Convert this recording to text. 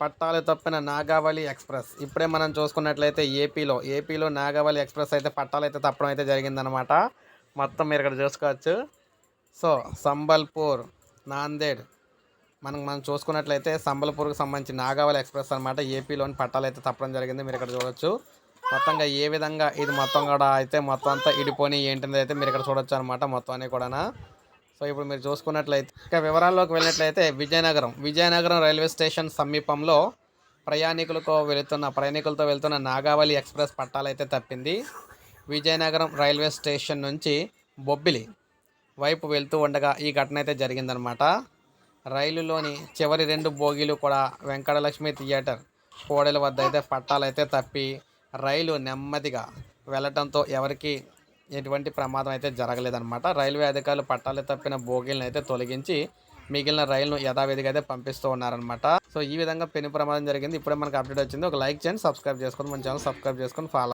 పట్టాలు తప్పిన నాగావళి ఎక్స్ప్రెస్. ఇప్పుడే మనం చూసుకున్నట్లయితే ఏపీలో ఏపీలో నాగావళి ఎక్స్ప్రెస్ అయితే పట్టాలు అయితే తప్పడం అయితే జరిగిందనమాట మొత్తం మీరు ఇక్కడ చూసుకోవచ్చు. సో సంబల్పూర్ నాందేడ్. మనం మనం చూసుకున్నట్లయితే సంబల్పూర్కి సంబంధించి నాగావళి ఎక్స్ప్రెస్ అనమాట ఏపీలోని పట్టాలు అయితే తప్పడం జరిగింది. మీరు ఇక్కడ చూడొచ్చు. మొత్తంగా ఏ విధంగా ఇది మొత్తం కూడా అయితే మొత్తం అంతా ఇడిపోని ఏంటిది అయితే మీరు ఇక్కడ చూడొచ్చు అనమాట మొత్తం అన్ని కూడా సో ఇప్పుడు మీరు చూసుకున్నట్లయితే ఇంకా వివరాల్లోకి వెళ్ళినట్లయితే విజయనగరం. విజయనగరం రైల్వే స్టేషన్ సమీపంలో ప్రయాణికులతో వెళుతున్న ప్రయాణికులతో వెళ్తున్న నాగావళి ఎక్స్ప్రెస్ పట్టాలైతే తప్పింది. విజయనగరం రైల్వే స్టేషన్ నుంచి బొబ్బిలి వైపు వెళ్తూ ఉండగా ఈ ఘటన అయితే జరిగిందనమాట రైలులోని చివరి రెండు బోగీలు కూడా వెంకటలక్ష్మి థియేటర్ కోడెల వద్ద అయితే పట్టాలైతే తప్పి రైలు నెమ్మదిగా వెళ్ళటంతో ఎవరికి ఎటువంటి ప్రమాదం అయితే జరగలేదన్నమాట. రైల్వే అధికారులు పట్టాలు తప్పిన బోగీలను అయితే తొలగించి మిగిలిన రైలును యథావిధిగా అయితే పంపిస్తూ ఉన్నారనమాట సో ఈ విధంగా పెను ప్రమాదం జరిగింది. ఇప్పుడే మనకు అప్డేట్ వచ్చింది. ఒక లైక్ చేయండి సబ్స్క్రైబ్ చేసుకొని మన ఛానల్ సబ్స్క్రైబ్ చేసుకొని ఫాలో